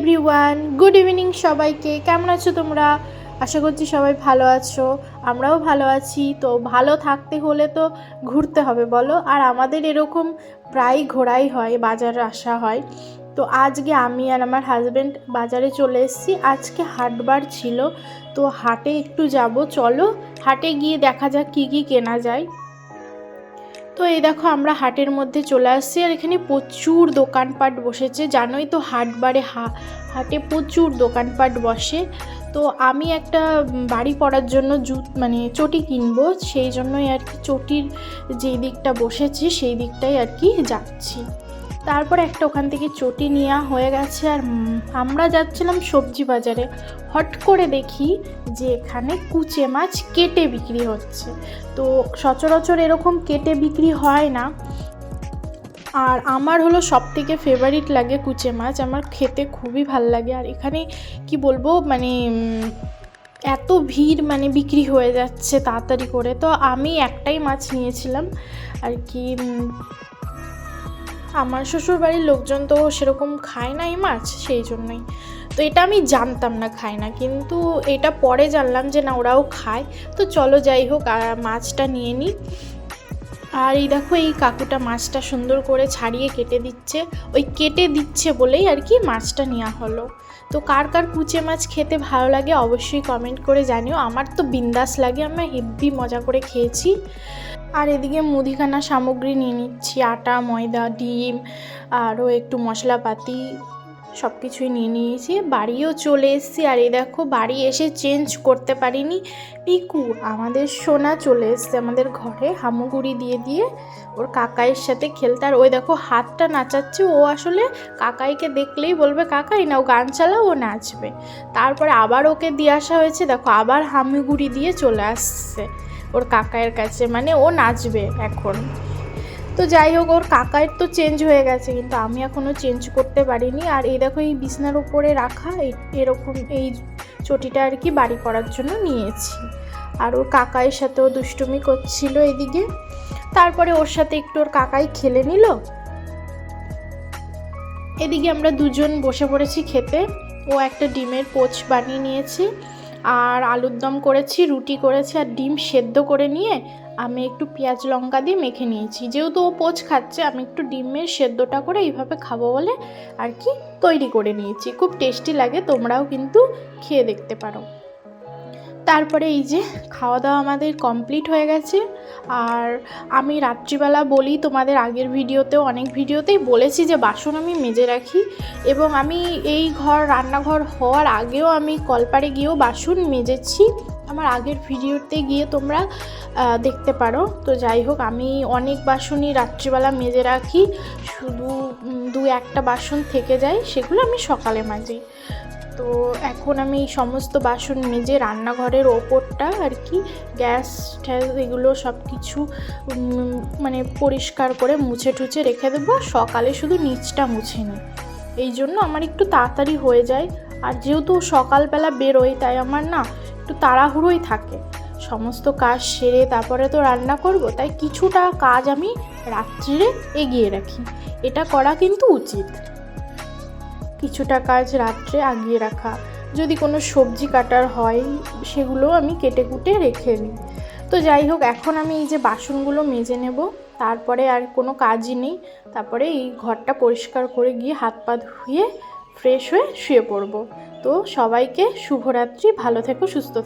Everyone good evening সবাইকে। কেমন আছো তোমরা? আশা করছি সবাই ভালো আছো। আমরাও ভালো আছি। তো ভালো থাকতে হলে তো ঘুরতে হবে, বলো? আর আমাদের এরকম প্রায় ঘোরাই হয়, বাজারে আসা হয়। তো আজকে আমি আর আমার হাজব্যান্ড বাজারে চলে এসেছি। আজকে হাটবার ছিল। তো হাটে একটু যাব। চলো, হাটে গিয়ে দেখা যাক কী কী কেনা যায়। তো এই দেখো আমরা হাটের মধ্যে চলে আসছি, আর এখানে প্রচুর দোকানপাট বসেছে। জানোই তো হাটবারে হা, হাটে প্রচুর দোকানপাট বসে। তো আমি একটা বাড়ি পড়ার জন্য জু মানে চটি কিনবো, সেই জন্যই আর কি চটির যেই দিকটা বসেছে, সেই দিকটাই আর কি যাচ্ছি। তারপর একটা ওখান থেকে চটি নেওয়া হয়ে গেছে আর আমরা যাচ্ছিলাম সবজি বাজারে। হট করে দেখি যে এখানে কুচে মাছ কেটে বিক্রি হচ্ছে। তো সচরাচর এরকম কেটে বিক্রি হয় না। আর আমার হলো সব থেকে ফেভারিট লাগে কুচে মাছ। আমার খেতে খুবই ভালো লাগে। আর এখানে কি বলব মানে এত ভিড় মানে বিক্রি হয়ে যাচ্ছে তাড়াতাড়ি করে। তো আমি একটাই মাছ নিয়েছিলাম। আর কি উম, শ্বশুর বাড়ির লোকজন তো সেরকম খায় না এই মাছ সেই জন্যই। তো এটা আমি জানতাম না খায় না কিন্তু এটা পরে জানলাম যে না ওরাও খায়। তো চলো যাই হোক মাছটা নিয়ে নিই। আর এই দেখো, এই কাকুটা মাছটা সুন্দর করে ছাড়িয়ে কেটে দিচ্ছে। ওই কেটে দিচ্ছে বলেই আর কি মাছটা নেওয়া হলো। তো কার কার কুচে মাছ খেতে ভালো লাগে অবশ্যই কমেন্ট করে জানিও। আমার তো বিন্দাস লাগে আমি হেব্বি মজা করে খেয়েছি। আর এদিকে মুদিখানা সামগ্রী নিয়ে নিচ্ছি, আটা, ময়দা, ডিম, আরও একটু মশলাপাতি। সব কিছুই নিয়ে নিয়েছি। বাড়িও চলে এসেছি আর এই দেখো বাড়ি এসে চেঞ্জ করতে পারিনি। পিকু, আমাদের সোনা চলে এসছে আমাদের ঘরে হামুগুড়ি দিয়ে দিয়ে। ওর কাকাইয়ের সাথে খেলতে আর ওই দেখো হাতটা নাচাচ্ছে। ও আসলে কাকাইকে দেখলেই বলবে, কাকাই না ও গান চালাও, ও নাচবে। তারপরে আবার ওকে দিয়ে আসা হয়েছে। দেখো আবার হামুগুড়ি দিয়ে চলে আসছে ওর কাকাইয়ের কাছে। মানে ও নাচবে এখন। তো যাই হোক, ওর কাকায়ের তো চেঞ্জ হয়ে গেছে, কিন্তু আমি এখনও চেঞ্জ করতে পারিনি। আর এই দেখো, এই বিছনার উপরে রাখা এরকম এই চটিটা আর কি বাড়ি করার জন্য নিয়েছি। আর ওর কাকাইয়ের সাথেও দুষ্টুমি করছিল এদিকে। তারপরে ওর সাথে একটু ওর কাকাই খেলে নিল। এদিকে আমরা দুজন বসে পড়েছি খেতে। ও একটা ডিমের পোচ বানিয়ে নিয়েছি। আর আলুর দম করেছি, রুটি করেছি, আর ডিম সেদ্ধ করে নিয়ে আমি একটু পেঁয়াজ লঙ্কা দিয়ে মেখে নিয়েছি। যেহেতু ও পোচ খাচ্ছে, আমি একটু ডিমের সেদ্ধটা করে এইভাবে খাব বলে আর কি তৈরি করে নিয়েছি। খুব টেস্টি লাগে, তোমরাও কিন্তু খেয়ে দেখতে পারো। তারপরে এই যে খাওয়া দাওয়া আমাদের কমপ্লিট হয়ে গেছে। আর আমি রাত্রিবেলা বলি, তোমাদের আগের ভিডিওতেও, অনেক ভিডিওতেই বলেছি যে বাসন আমি মেজে রাখি এবং আমি এই ঘর, রান্নাঘর হওয়ার আগেও আমি কলপারে গিয়েও বাসন মেজেছি। আমার আগের ভিডিওতে গিয়ে তোমরা দেখতে পারো। তো যাই হোক, আমি অনেক বাসনই রাত্রিবেলা মেজে রাখি। শুধু দু একটা বাসন থেকে যায়, সেগুলো আমি সকালে মাজি। তো এখন আমি এই সমস্ত বাসন মেজে রান্নাঘরের ওপরটা আর কি, গ্যাস ট্যাস এগুলো সব কিছু মানে পরিষ্কার করে মুছে টুছে রেখে দেবো। সকালে শুধু নিচটা মুছে নিই। এই জন্য আমার একটু তাড়াতাড়ি হয়ে যায়। আর যেহেতু সকালবেলা বেরোই, তাই আমার না একটু তাড়াহুড়োই থাকে। সমস্ত কাজ সেরে তারপরে তো রান্না করব, তাই কিছুটা কাজ আমি রাত্রিরে এগিয়ে রাখি। এটা করা কিন্তু উচিত। কিছুটা কাজ রাত্রে আগিয়ে রাখা। যদি কোনো সবজি কাটার হয়, সেগুলো আমি কেটে কুটে রেখে নিই তো যাই হোক, এখন আমি এই যে বাসনগুলো মেজে নেব, তারপরে আর কোনো কাজই নেই। তারপরে এই ঘরটা পরিষ্কার করে গিয়ে হাত পা ধুয়ে ফ্রেশ হয়ে শুয়ে পড়ব। তো সবাইকে শুভরাত্রি, ভালো থেকো, সুস্থ থেকো।